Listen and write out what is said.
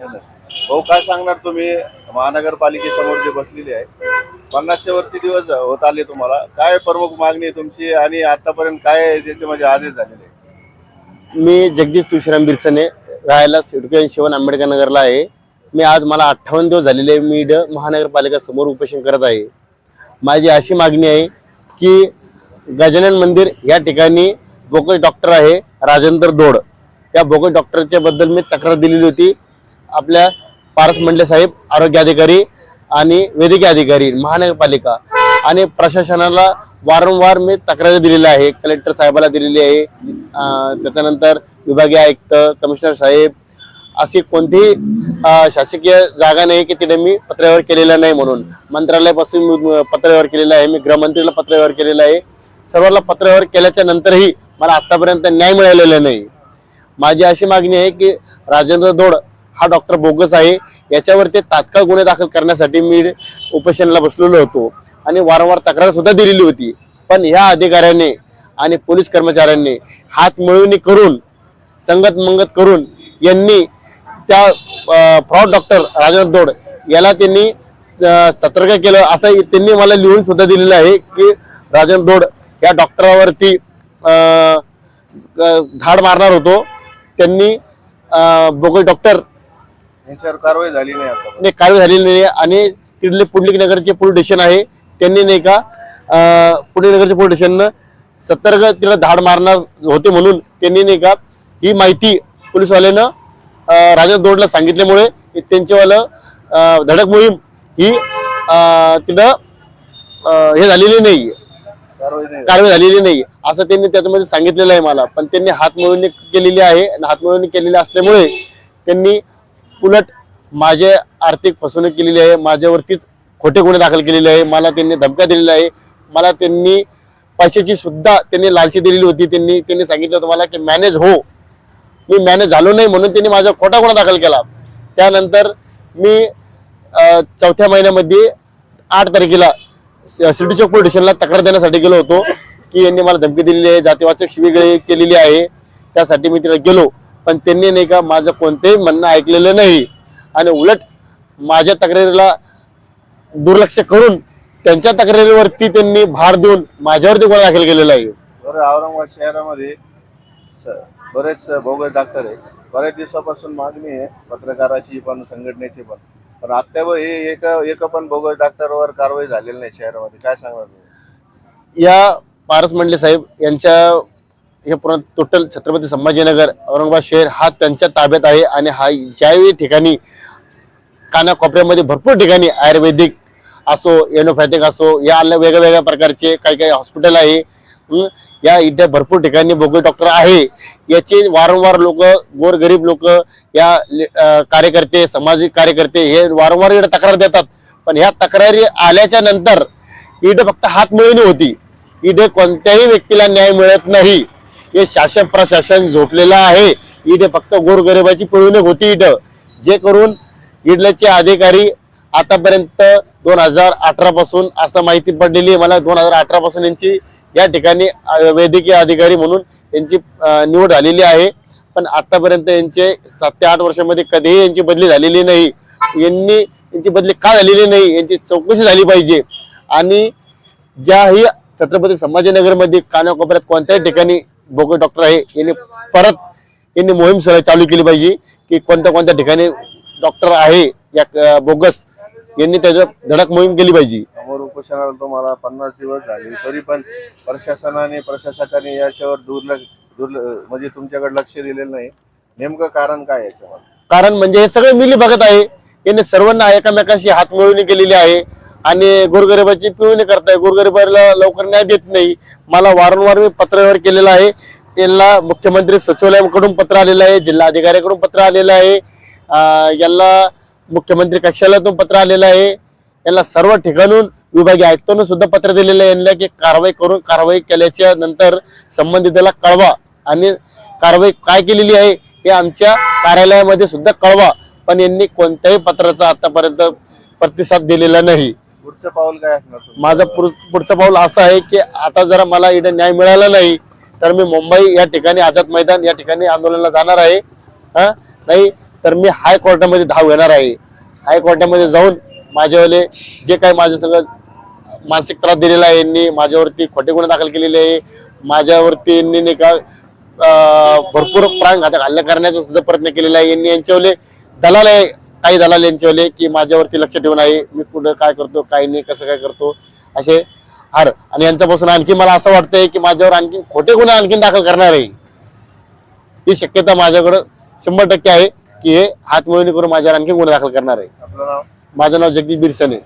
भाऊ काय सांगणार तुम्ही? महानगरपालिकेसमोर जे बसलेले आहे पन्नासशे वरती दिवस होत आले तुम्हाला. काय प्रमुख मागणी आहे तुमची आणि आतापर्यंत काय त्याचे म्हणजे आदेश झालेले आहे? मी जगदीश तुळशीराम बिरसने राहायला सिडकन शिवन आंबेडकर नगरला आहे. मी आज मला अठ्ठावन्न दिवस झालेले आहे. मी ड महानगरपालिका समोर उपोषण करत आहे. माझी अशी मागणी आहे की गजानन मंदिर या ठिकाणी बोकस डॉक्टर आहे राजेंद्र दोड या बोकस डॉक्टरच्या बद्दल मी तक्रार दिलेली होती. आपल्या पारस मंडले साहेब आरोग्य अधिकारी आणि वैद्यकीय अधिकारी महानगरपालिका आणि प्रशासनाला वारंवार मी तक्रारी दिलेल्या आहे कलेक्टर साहेबाला दिलेली आहे. त्याच्यानंतर विभागीय आयुक्त कमिशनर साहेब अशी कोणतीही शासकीय जागा नाही की तिथे मी पत्रव्यवहार केलेला नाही म्हणून. मंत्रालयापासून मी पत्रव्यवहार केलेला आहे मी गृहमंत्रीला पत्रव्यवहार केलेला आहे. सर्वांना पत्रव्यवहार केल्याच्या नंतरही मला आतापर्यंत न्याय मिळालेला नाही. माझी अशी मागणी आहे की राजेंद्र दोड हा डॉक्टर बोगस आहे. याच्यावरती तात्काळ गुन्हे दाखल करण्यासाठी मी उपोषणाला बसलेलो होतो. आणि वारंवार तक्रार सुद्धा दिलेली होती. पण ह्या अधिकाऱ्याने आणि पोलीस कर्मचाऱ्यांनी हात मिळवणी करून संगत मंगत करून यांनी त्या फ्रॉड डॉक्टर राजेंद्र दोड याला त्यांनी सतर्क केलं. असं त्यांनी मला लिहून सुद्धा दिलेलं आहे की राजन दोड या डॉक्टरावरती धाड मारणार होतो. त्यांनी बोगल बोगस डॉक्टर यांच्यावर कारवाई झाली नाही आता. ने कारवाई झालेली नाही. आणि तिथले पुंडलिक नगरचे पोलीस स्टेशन आहे. त्यांनी नाही का पुंडलिक नगरचे पोलीस स्टेशननं सतर्क तिला धाड मारणार होते म्हणून त्यांनी नाही का ही माहिती पोलीसवाल्यानं राजा दोडला सांगितल्यामुळे त्यांच्यावालं धडक मोहीम ही तिथं हे झालेली नाही. कारवाई नाही कारवाई झालेली नाही. असं त्यांनी त्याच्यामध्ये सांगितलेलं आहे मला. पण त्यांनी हात मिळवणी केलेली आहे आणि हात मिळवणी केलेली असल्यामुळे त्यांनी उलट माझे आर्थिक फसवणूक केलेली आहे माझ्यावरतीच खोटे गुन्हे दाखल केलेले आहे मला त्यांनी धमक्या दिलेल्या आहे मला त्यांनी पैशाची सुद्धा त्यांनी लालची दिलेली होती त्यांनी त्यांनी सांगितलं होतं मला की मॅनेज हो. मी मॅनेज झालो नाही म्हणून त्यांनी माझा खोटा गुन्हा दाखल केला. त्यानंतर मी चौथ्या महिन्यामध्ये आठ तारखेला सिटी चौक पोलीस स्टेशनला तक्रार देण्यासाठी गेलो होतो की यांनी मला धमकी दिलेली आहे जातीवाचक शिबिर केलेली आहे त्यासाठी मी तिला गेलो. पण त्यांनी नाही का माझं कोणतेही म्हणणं ऐकलेलं नाही. आणि उलट माझ्या तक्रारीला दुर्लक्ष करून त्यांच्या तक्रारीवरती त्यांनी भार देऊन माझ्यावरती गुन्हा दाखल केलेला आहे. बरं औरंगाबाद शहरामध्ये बरेच बोगस डॉक्टर आहे बऱ्याच दिवसापासून मागणी आहे पत्रकाराची पण संघटनेची पण. पण आता हे एक एक पण बोगस डॉक्टरवर कारवाई झालेली नाही शहरामध्ये. काय सांगणार या पारस मंडले साहेब यांच्या हे पूर्ण टोटल छत्रपती संभाजीनगर औरंगाबाद शहर हा त्यांच्या ताब्यात आहे आणि हा ज्यावेळी ठिकाणी कानाकोपऱ्यामध्ये भरपूर ठिकाणी आयुर्वेदिक असो एनोपॅथिक असो या वेगळ्या वेगळ्या प्रकारचे काही काही हॉस्पिटल आहे. या इथे भरपूर ठिकाणी बोगस डॉक्टर आहे. याचे वारंवार लोक गोरगरीब लोक या कार्यकर्ते सामाजिक कार्यकर्ते हे वारंवार इकडे तक्रार देतात. पण ह्या तक्रारी आल्याच्यानंतर इथे फक्त हात मिळवणी होती. इथे कोणत्याही व्यक्तीला न्याय मिळत नाही. हे शासन प्रशासन झोपलेलं आहे. इथे फक्त गोरगरिबाची पिळवणूक होती इथं. जे करून इडल्याचे अधिकारी आतापर्यंत दोन हजार अठरा पासून असं माहिती पडलेली आहे. मला दोन हजार अठरा पासून यांची या ठिकाणी वैद्यकीय अधिकारी म्हणून यांची निवड झालेली आहे. पण आतापर्यंत यांचे सात ते आठ वर्षामध्ये कधीही यांची बदली झालेली नाही. यांनी यांची बदली का झालेली नाही? यांची चौकशी झाली पाहिजे. आणि ज्याही छत्रपती संभाजीनगरमध्ये कानाकोपऱ्यात कोणत्याही ठिकाणी बोगस डॉक्टर आहे. यांनी परत यांनी मोहीम सुरू चालू केली पाहिजे की कोणत्या कोणत्या ठिकाणी डॉक्टर आहे या बोगस यांनी त्याचं धडक मोहीम केली पाहिजे. समोर उपोषणाला तुम्हाला पन्नास दिवस झाले. तरी पण प्रशासनाने प्रशासकाने याच्यावर दुर्लक्ष दुर्ल म्हणजे तुमच्याकडे लक्ष दिलेलं नाही. नेमकं कारण काय याच्यामध्ये कारण म्हणजे हे सगळे मिली बघत आहे. यांनी सर्वांना एकमेकांशी हात मिळवणी केलेली आहे. आणि गोरगरिबाची पिळवणी करताय. गोरगरिबाला लवकर न्याय देत नाही. मला वारंवार मी पत्रव्यवहार केलेला आहे. त्यांना मुख्यमंत्री सचिवालयाकडून पत्र आलेलं आहे जिल्हा अधिकाऱ्याकडून पत्र आलेलं आहे अं, यांना मुख्यमंत्री कक्षालयातून पत्र आलेलं आहे. यांना सर्व ठिकाणून विभागीय आयुक्तांना सुद्धा पत्र दिलेलं आहे. यांना की कारवाई करून कारवाई केल्याच्यानंतर संबंधिताला कळवा आणि कारवाई काय केलेली आहे हे आमच्या कार्यालयामध्ये सुद्धा कळवा. पण यांनी कोणत्याही पत्राचा आतापर्यंत प्रतिसाद दिलेला नाही. पुढचं पाऊल काय असणार माझं पुढ- पुढचं पाऊल असं आहे की आता जरा मला इथे न्याय मिळाला नाही तर मी मुंबई या ठिकाणी आझाद मैदान या ठिकाणी आंदोलनाला जाणार आहे. हा? नाही तर मी हायकोर्टामध्ये धाव घेणार आहे. हायकोर्टामध्ये जाऊन माझ्यावाले जे काही माझं सगळं मानसिक त्रास दिलेला आहे यांनी माझ्यावरती खोटे गुन्हे दाखल केलेले आहे. माझ्यावरती यांनी नाही का अं, भरपूर प्राणघातक हल्ला करण्याचा सुद्धा प्रयत्न केलेला आहे. यांनी यांच्यावले दलाल आहे. काही दलाल यांच्यावले की माझ्यावरती लक्ष ठेवून आहे मी कुठं काय करतो काय नाही कसं काय करतो असे हार. आणि यांच्यापासून आणखी मला असं वाटतंय की माझ्यावर आणखी खोटे गुन्हे आणखीन दाखल करणार आहे. ही शक्यता माझ्याकडं शंभर टक्के आहे की हे हातमिळवणी करून माझ्यावर आणखी गुन्हे दाखल करणार आहे. माझं नाव जगदीश बिरसने.